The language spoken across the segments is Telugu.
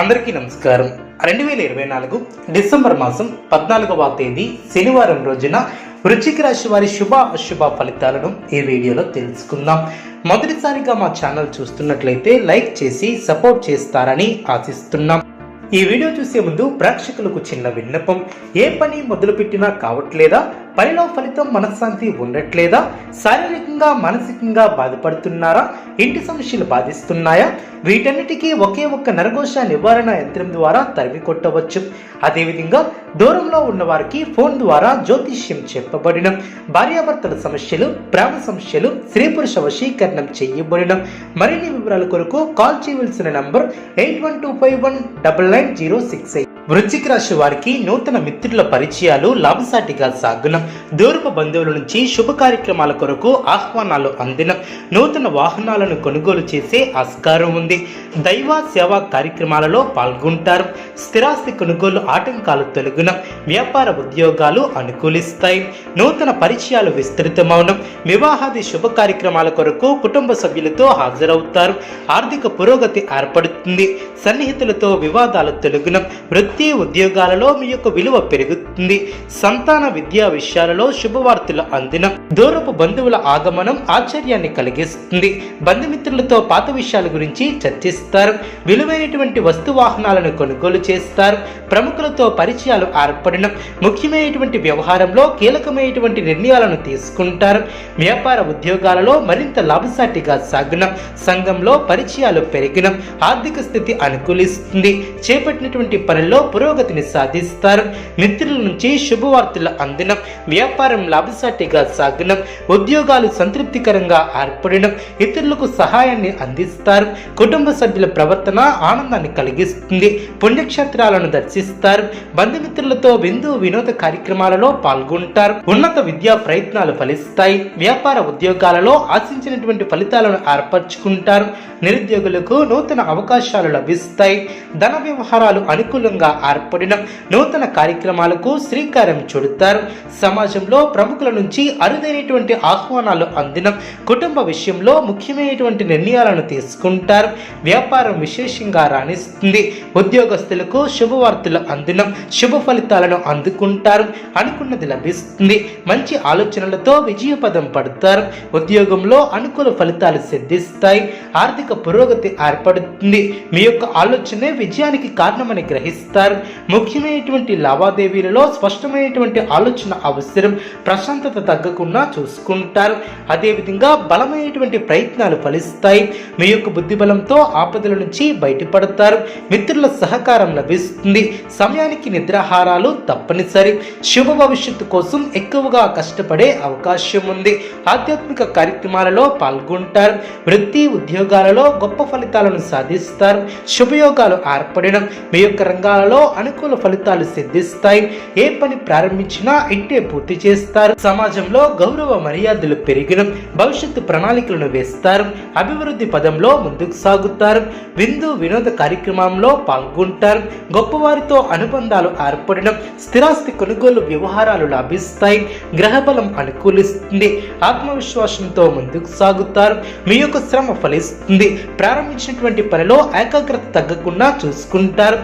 అందరికీ నమస్కారం. రెండు వేల ఇరవై నాలుగు డిసెంబర్ మాసం పద్నాలుగవ తేదీ శనివారం రోజున వృశ్చిక రాశి వారి శుభ అశుభ ఫలితాలను ఈ వీడియోలో తెలుసుకుందాం. మొదటిసారిగా మా ఛానల్ చూస్తున్నట్లయితే లైక్ చేసి సపోర్ట్ చేస్తారని ఆశిస్తున్నాం. ఈ వీడియో చూసే ముందు ప్రేక్షకులకు చిన్న విన్నపం. ఏ పని మొదలుపెట్టినా కావట్లేదా? పనిలో ఫలితం మనశ్శాంతి ఉండట్లేదా? శారీరకంగా మానసికంగా బాధపడుతున్నారా? ఇంటి సమస్యలు బాధిస్తున్నాయా? వీటన్నిటికీ ఒకే ఒక్క నరఘోష నివారణ యంత్రం ద్వారా తరిమి కొట్టవచ్చు. అదేవిధంగా దూరంలో ఉన్న వారికి ఫోన్ ద్వారా జ్యోతిష్యం చెప్పబడిన. భార్యాభర్తల సమస్యలు ప్రేమ సమస్యలు స్త్రీ పురుష వశీకరణం చేయబడిన. మరిన్ని వివరాల కొరకు కాల్ చేయవలసిన number eight one two five one double nine zero six eight. వృశ్చిక రాశి వారికి నూతన మిత్రుల పరిచయాలు లాభసాటిగా సాగునం దూరపు బంధువుల నుంచి శుభ కార్యక్రమాల కొరకు ఆహ్వానాలు అందిన నూతన వాహనాలను కొనుగోలు చేసే ఆస్కారం ఉంది. దైవ సేవా కార్యక్రమాలలో పాల్గొంటారు. స్థిరాస్తి కొనుగోలు ఆటంకాలు తొలగిన. వ్యాపార ఉద్యోగాలు అనుకూలిస్తాయి. నూతన పరిచయాలు విస్తృతమవడం. వివాహాది శుభ కార్యక్రమాల కొరకు కుటుంబ సభ్యులతో హాజరవుతారు. ఆర్థిక పురోగతి ఏర్పడుతుంది. సన్నిహితులతో వివాదాలు తొలగిన. వృత్తి ఉద్యోగాలలో మీ యొక్క విలువ పెరుగుతుంది. సంతాన విద్యా విషయాలలో శుభవార్తలు అందిన దూరపు బంధువుల ఆగమనం ఆశ్చర్యాన్ని కలిగిస్తుంది. బంధుమిత్రులతో పాత విషయాల గురించి చర్చిస్తారు. విలువైనటువంటి వస్తు వాహనాలను కొనుగోలు చేస్తారు. ప్రముఖులతో పరిచయాలు ఏర్పడిన ముఖ్యమైనటువంటి వ్యవహారంలో కీలకమైనటువంటి నిర్ణయాలను తీసుకుంటారు. వ్యాపార ఉద్యోగాలలో మరింత లాభసాటిగా సాగిన సంఘంలో పరిచయాలు పెరిగిన ఆర్థిక స్థితి అనుకూలిస్తుంది. చేపట్టినటువంటి పనుల్లో పురోగతిని సాధిస్తారు. మిత్రుల నుంచి శుభవార్తలు అందడం వ్యాపారం లాభసాటిగా సాగడం ఉద్యోగాలు సంతృప్తికరంగా ఏర్పడడం ఇతరులకు సహాయాన్ని అందిస్తారు. కుటుంబ సభ్యుల ప్రవర్తన ఆనందాన్ని కలిగిస్తుంది. పుణ్యక్షేత్రాలను దర్శిస్తారు. బంధుమిత్రులతో విందు వినోద కార్యక్రమాలలో పాల్గొంటారు. ఉన్నత విద్యా ప్రయత్నాలు ఫలిస్తాయి. వ్యాపార ఉద్యోగాలలో ఆశించినటువంటి ఫలితాలను ఏర్పరచుకుంటారు. నిరుద్యోగులకు నూతన అవకాశాలు లభిస్తాయి. ధన వ్యవహారాలు అనుకూలంగా ఏర్పడిన నూతన కార్యక్రమాలకు శ్రీకారం చుడతారు. సమాజంలో ప్రముఖుల నుంచి అరుదైనటువంటి ఆహ్వానాలు అందిన కుటుంబ విషయంలో ముఖ్యమైనటువంటి నిర్ణయాలను తీసుకుంటారు. వ్యాపారం విశేషంగా రాణిస్తుంది. ఉద్యోగస్తులకు శుభవార్తలు అందిన శుభ ఫలితాలను అందుకుంటారు. అనుకున్నది లభిస్తుంది. మంచి ఆలోచనలతో విజయపదం పడతారు. ఉద్యోగంలో అనుకూల ఫలితాలు సిద్ధిస్తాయి. ఆర్థిక పురోగతి ఏర్పడుతుంది. మీ యొక్క ఆలోచనే విజయానికి కారణమని గ్రహిస్తారు. ముఖ్యమైనటువంటి లావాదేవీలలో స్పష్టమైనటువంటి ఆలోచన అవసరం. ప్రశాంతత తగ్గకుండా చూసుకుంటారు. అదేవిధంగా బలమైనటువంటి ప్రయత్నాలు ఫలిస్తాయి. మీ యొక్క బుద్ధి బలంతో ఆపదల నుంచి బయటపడతారు. మిత్రుల సహకారం లభిస్తుంది. సమయానికి నిద్రాహారాలు తప్పనిసరి. శుభ భవిష్యత్తు కోసం ఎక్కువగా కష్టపడే అవకాశం ఉంది. ఆధ్యాత్మిక కార్యక్రమాలలో పాల్గొంటారు. వృత్తి ఉద్యోగాలలో గొప్ప ఫలితాలను సాధిస్తారు. శుభయోగాలు ఏర్పడడం మీ యొక్క రంగాలలో అనుకూల ఫలితాలు సిద్ధిస్తాయి. ఏ పని ప్రారంభించినా ఇంటే పూర్తి చేస్తారు. సమాజంలో గౌరవ మర్యాదలు పెరిగిన. భవిష్యత్తు ప్రణాళికలను వేస్తారు. అభివృద్ధి పదంలో ముందుకు సాగుతారు. విందు వినోద కార్యక్రమంలో పాల్గొంటారు. గొప్పవారితో అనుబంధాలు ఏర్పడడం స్థిరాస్తి కొనుగోలు వ్యవహారాలు లాభిస్తాయి. గ్రహబలం అనుకూలిస్తుంది. ఆత్మవిశ్వాసంతో ముందుకు సాగుతారు. మీ యొక్క శ్రమ ఫలిస్తుంది. ప్రారంభించినటువంటి పనిలో ఏకాగ్రత తగ్గకుండా చూసుకుంటారు.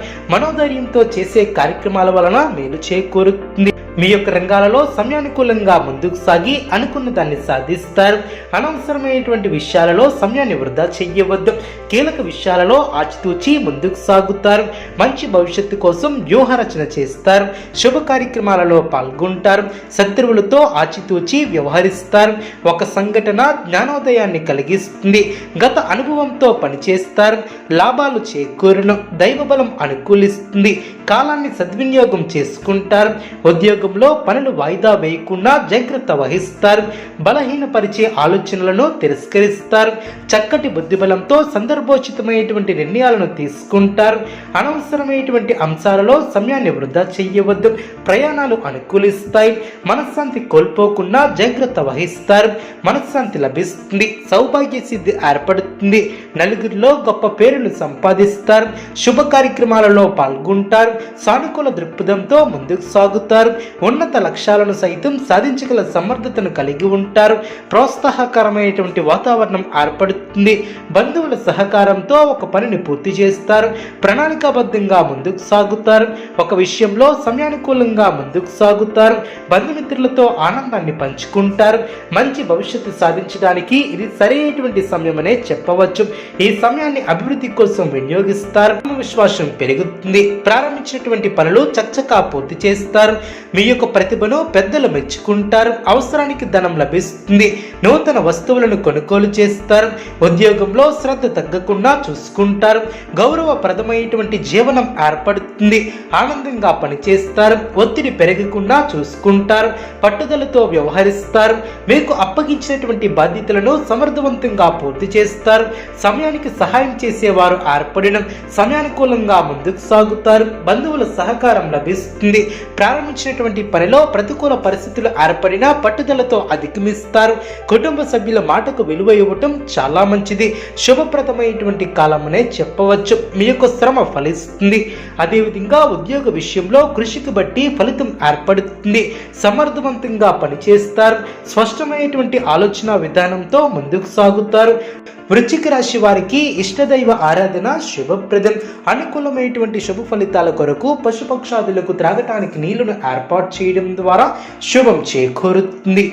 సమయంతో చేసే కార్యక్రమాల వలన మేలు చేకూరుతుంది. మీ యొక్క రంగాలలో సమయానుకూలంగా ముందుకు సాగి అనుకున్న దాన్ని సాధిస్తారు. అనవసరమైనటువంటి విషయాలలో సమయాన్ని వృధా చెయ్యవద్దు కీలక విషయాలలో ఆచితూచి ముందుకు సాగుతారు. మంచి భవిష్యత్తు కోసం వ్యూహరచన చేస్తారు. శుభ కార్యక్రమాలలో పాల్గొంటారు. శత్రువులతో ఆచితూచి వ్యవహరిస్తారు. ఒక సంఘటన జ్ఞానోదయాన్ని కలిగిస్తుంది. గత అనుభవంతో పనిచేస్తారు. లాభాలు చేకూరును దైవబలం అనుకూలిస్తుంది. కాలాన్ని సద్వినియోగం చేసుకుంటారు. ఉద్యోగంలో పనులు వాయిదా వేయకుండా జాగ్రత్త వహిస్తారు. బలహీనపరిచే ఆలోచనలను తిరస్కరిస్తారు. చక్కటి బుద్ధిబలంతో సందర్భోచితమైనటువంటి నిర్ణయాలను తీసుకుంటారు. అనవసరమైనటువంటి అంశాలలో సమయాన్ని వృధా చేయవద్దు. ప్రయాణాలు అనుకూలిస్తాయి. మనశ్శాంతి కోల్పోకుండా జాగ్రత్త వహిస్తారు. మనశ్శాంతి లభిస్తుంది. సౌభాగ్య సిద్ధి ఏర్పడుతుంది. నలుగురిలో గొప్ప పేరును సంపాదిస్తారు. శుభ కార్యక్రమాలలో పాల్గొంటారు. సానుకూల దృక్పథంతో ముందుకు సాగుతారు. ఉన్నత లక్ష్యాలను సైతం సాధించగల సమర్థతను కలిగి ఉంటారు. ప్రోత్సాహకరమైనటువంటి వాతావరణం ఏర్పడుతుంది. బంధువుల సహకారం సహకారంతో ఒక పనిని పూర్తి చేస్తారు. ప్రణాళికాబద్ధంగా ముందుకు సాగుతారు. ఒక విషయంలో సమయానుకూలంగా ముందుకు సాగుతారు. బంధుమిత్రులతో ఆనందాన్ని పంచుకుంటారు. మంచి భవిష్యత్తు సాధించడానికి ఇది సరైనటువంటి సమయమనే చెప్పవచ్చు. ఈ సమయాన్ని అభివృద్ధి కోసం వినియోగిస్తారు. విశ్వాసం పెరుగుతుంది. ప్రారంభించినటువంటి పనులు చచ్చకా పూర్తి చేస్తారు. మీ యొక్క ప్రతిభను పెద్దలు మెచ్చుకుంటారు. అవసరానికి ధనం లభిస్తుంది. నూతన వస్తువులను కొనుగోలు చేస్తారు. ఉద్యోగంలో శ్రద్ధ తగ్గ తగ్గకుండా చూసుకుంటారు. గౌరవప్రదమైనటువంటి జీవనం ఏర్పడుతుంది. ఆనందంగా పనిచేస్తారు. ఒత్తిడి పెరగకుండా చూసుకుంటారు. పట్టుదలతో వ్యవహరిస్తారు. మీకు అప్పగించినటువంటి బాధ్యతలను సమర్థవంతంగా పూర్తి చేస్తారు. సమయానికి సహాయం చేసేవారు ఏర్పడడం సమయానుకూలంగా ముందుకు సాగుతారు. బంధువుల సహకారం లభిస్తుంది. ప్రారంభించినటువంటి పనిలో ప్రతికూల పరిస్థితులు ఏర్పడినా పట్టుదలతో అధిగమిస్తారు. కుటుంబ సభ్యుల మాటకు విలువ ఇవ్వటం చాలా మంచిది. శుభప్రదమైన శుభప్రదమైనటువంటి కాలమనే చెప్పవచ్చు. మీ యొక్క శ్రమ ఫలిస్తుంది. అదేవిధంగా ఉద్యోగ విషయంలో కృషికి బట్టి ఫలితం ఏర్పడుతుంది. సమర్థవంతంగా పనిచేస్తారు. స్పష్టమైనటువంటి ఆలోచన విధానంతో ముందుకు సాగుతారు. వృశ్చిక రాశి వారికి ఇష్టదైవ ఆరాధన శుభప్రదం. అనుకూలమైనటువంటి శుభ ఫలితాల కొరకు పశుపక్షాదులకు త్రాగటానికి నీళ్ళను ఏర్పాటు చేయడం ద్వారా శుభం చేకూరుతుంది.